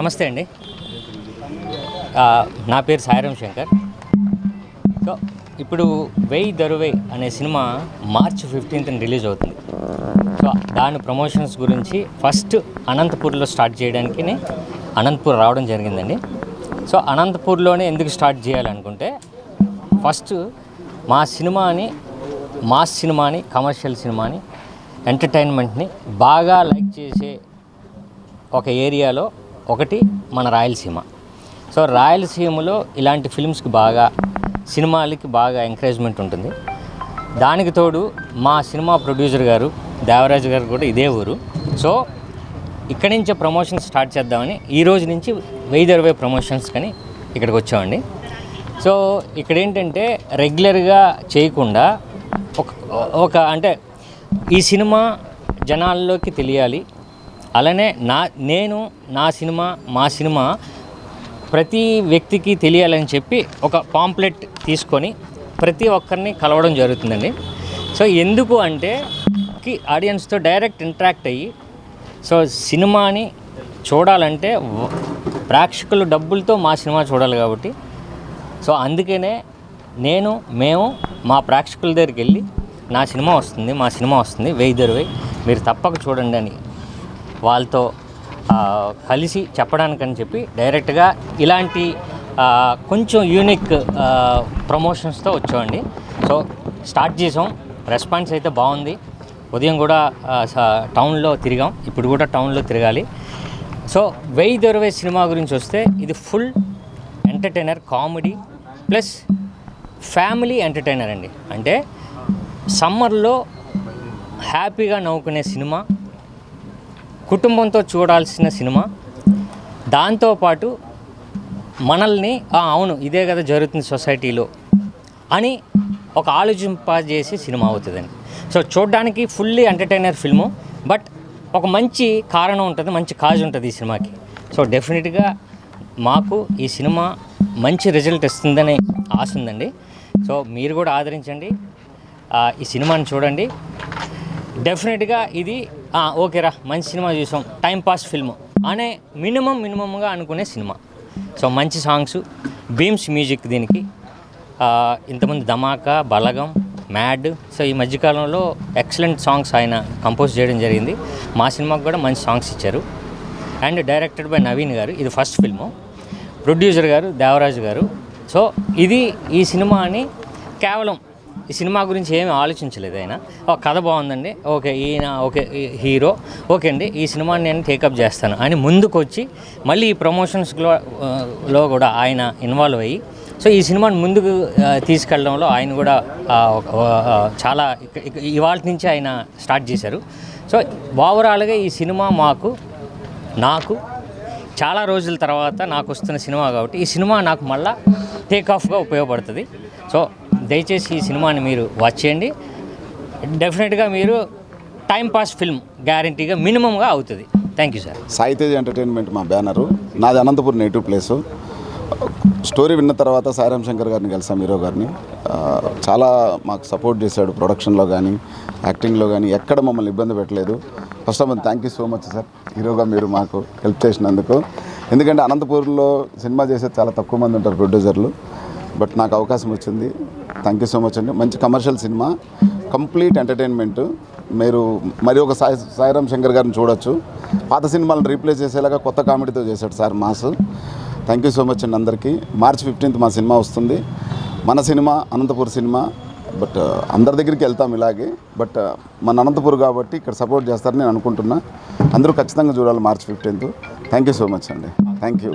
నమస్తే అండి. నా పేరు సాయిరామ్ శంకర్. సో ఇప్పుడు వెయ్ దరువే అనే సినిమా మార్చ్ ఫిఫ్టీన్త్ రిలీజ్ అవుతుంది. సో దాని ప్రమోషన్స్ గురించి ఫస్ట్ అనంతపూర్లో స్టార్ట్ చేయడానికి అనంతపూర్ రావడం జరిగిందండి. సో అనంతపూర్లోనే ఎందుకు స్టార్ట్ చేయాలనుకుంటే ఫస్ట్ మా సినిమాని మాస్ సినిమాని కమర్షియల్ సినిమాని ఎంటర్టైన్మెంట్ని బాగా లైక్ చేసే ఒక ఏరియాలో ఒకటి మన రాయలసీమ. సో రాయలసీమలో ఇలాంటి ఫిల్మ్స్కి బాగా సినిమాలకి బాగా ఎంకరేజ్మెంట్ ఉంటుంది. దానికి తోడు మా సినిమా ప్రొడ్యూసర్ గారు దేవరాజు గారు కూడా ఇదే ఊరు. సో ఇక్కడి నుంచే ప్రమోషన్స్ స్టార్ట్ చేద్దామని ఈ రోజు నుంచి వెయ్యి ఇరవై ప్రమోషన్స్ కానీ ఇక్కడికి వచ్చామండి. సో ఇక్కడ ఏంటంటే రెగ్యులర్గా చేయకుండా ఒక ఒక అంటే ఈ సినిమా జనాల్లోకి తెలియాలి. అలానే నా నేను నా సినిమా మా సినిమా ప్రతి వ్యక్తికి తెలియాలని చెప్పి ఒక పాంప్లెట్ తీసుకొని ప్రతి ఒక్కరిని కలవడం జరుగుతుందండి. సో ఎందుకు అంటే కి ఆడియన్స్తో డైరెక్ట్ ఇంటరాక్ట్ అయ్యి సో సినిమాని చూడాలంటే ప్రేక్షకులు డబ్బులతో మా సినిమా చూడాలి కాబట్టి. సో అందుకనే నేను మేము మా ప్రేక్షకుల దగ్గరికి వెళ్ళి నా సినిమా వస్తుంది మా సినిమా వస్తుంది వెయ్యి దొరవై మీరు తప్పక చూడండి అని వాళ్ళతో కలిసి చెప్పడానికని చెప్పి డైరెక్ట్గా ఇలాంటి కొంచెం యూనిక్ ప్రమోషన్స్తో వచ్చామండి. సో స్టార్ట్ చేసాం. రెస్పాన్స్ అయితే బాగుంది. ఉదయం కూడా స- టౌన్లో తిరిగాం. ఇప్పుడు కూడా టౌన్లో తిరగాలి. సో వెయ్యి దొరవే సినిమా గురించి వస్తే ఇది full entertainer comedy plus family entertainer అండి. అంటే సమ్మర్లో హ్యాపీగా నవ్వుకునే సినిమా కుటుంబంతో చూడాల్సిన సినిమా. దాంతోపాటు మనల్ని "ఆ, అవును ఇదే కదా జరుగుతుంది సొసైటీలో అని ఒక ఆలోచింపజేసే సినిమా అవుతుందండి. సో చూడడానికి ఫుల్లీ ఎంటర్టైనర్ ఫిల్ము బట్ ఒక మంచి కారణం ఉంటుంది మంచి కాజ్ ఉంటుంది ఈ సినిమాకి. సో డెఫినెట్గా మాకు ఈ సినిమా మంచి రిజల్ట్ ఇస్తుందని ఆశ ఉందండి. సో మీరు కూడా ఆదరించండి. ఈ సినిమాని చూడండి. డెఫినెట్గా ఇది ఓకేరా మంచి సినిమా చూసాం. టైం పాస్ ఫిల్మ్ అనే మినిమం మినిమంగా అనుకునే సినిమా. సో మంచి సాంగ్స్ బీమ్స్ మ్యూజిక్ దీనికి. ఇంతమంది ధమాకా బలగం మ్యాడ్ సో ఈ మధ్యకాలంలో ఎక్సలెంట్ సాంగ్స్ ఆయన కంపోజ్ చేయడం జరిగింది. మా సినిమాకు కూడా మంచి సాంగ్స్ ఇచ్చారు. అండ్ డైరెక్టెడ్ బై నవీన్ గారు. ఇది ఫస్ట్ ఫిల్ము ప్రొడ్యూసర్ గారు దేవరాజు గారు. సో ఇది ఈ సినిమాని కేవలం ఈ సినిమా గురించి ఏమీ ఆలోచించలేదు ఆయన. ఓ కథ బాగుందండి. ఓకే ఈయన ఓకే హీరో. ఓకే అండి ఈ సినిమాని నేను టేకప్ చేస్తాను. అని ముందుకు వచ్చి మళ్ళీ ఈ ప్రమోషన్స్లో లో కూడా ఆయన ఇన్వాల్వ్ అయ్యి సో ఈ సినిమాని ముందుకు తీసుకెళ్ళడంలో ఆయన కూడా చాలా ఇవాళ నుంచి ఆయన స్టార్ట్ చేశారు. సో ఓవరాల్గా ఈ సినిమా మాకు నాకు చాలా రోజుల తర్వాత నాకు వస్తున్న సినిమా కాబట్టి ఈ సినిమా నాకు మళ్ళీ టేక్ ఆఫ్గా ఉపయోగపడుతుంది. సో దయచేసి ఈ సినిమాని మీరు వాచ్ చేయండి. డెఫినెట్గా మీరు టైం పాస్ ఫిల్మ్ గ్యారంటీగా మినిమంగా అవుతుంది. Thank you sir Saitej entertainment మా బ్యానరు నాది అనంతపురం నేటివ్ ప్లేసు స్టోరీ విన్న తర్వాత సాయిరామ్ శంకర్ గారిని కలిసాం హీరో గారిని. చాలా మాకు సపోర్ట్ చేశాడు ప్రొడక్షన్లో కానీ యాక్టింగ్లో కానీ ఎక్కడ మమ్మల్ని ఇబ్బంది పెట్టలేదు. First of all thank you so much sir హీరోగా మీరు మాకు హెల్ప్ చేసినందుకు. ఎందుకంటే అనంతపూర్లో సినిమా చేసే చాలా తక్కువ మంది ఉంటారు ప్రొడ్యూసర్లు. బట్ నాకు అవకాశం వచ్చింది. థ్యాంక్ యూ సో మచ్ అండి. మంచి కమర్షియల్ సినిమా. కంప్లీట్ ఎంటర్టైన్మెంట్ మీరు మరి ఒక సాయి సాయిరామ్ శంకర్ గారిని చూడొచ్చు. పాత సినిమాలను రీప్లేస్ చేసేలాగా కొత్త కామెడీతో చేశాడు sir mass. Thank you so much అండి అందరికీ. మార్చ్ ఫిఫ్టీన్త్ మా సినిమా వస్తుంది. మన cinema Anantapur cinema. But uh, అందరి దగ్గరికి వెళ్తాం ఇలాగే. బట్ uh, మన అనంతపూర్ కాబట్టి ఇక్కడ సపోర్ట్ చేస్తారని నేను అనుకుంటున్నా. అందరూ ఖచ్చితంగా చూడాలి March fifteenth thank you so much అండి. Thank you.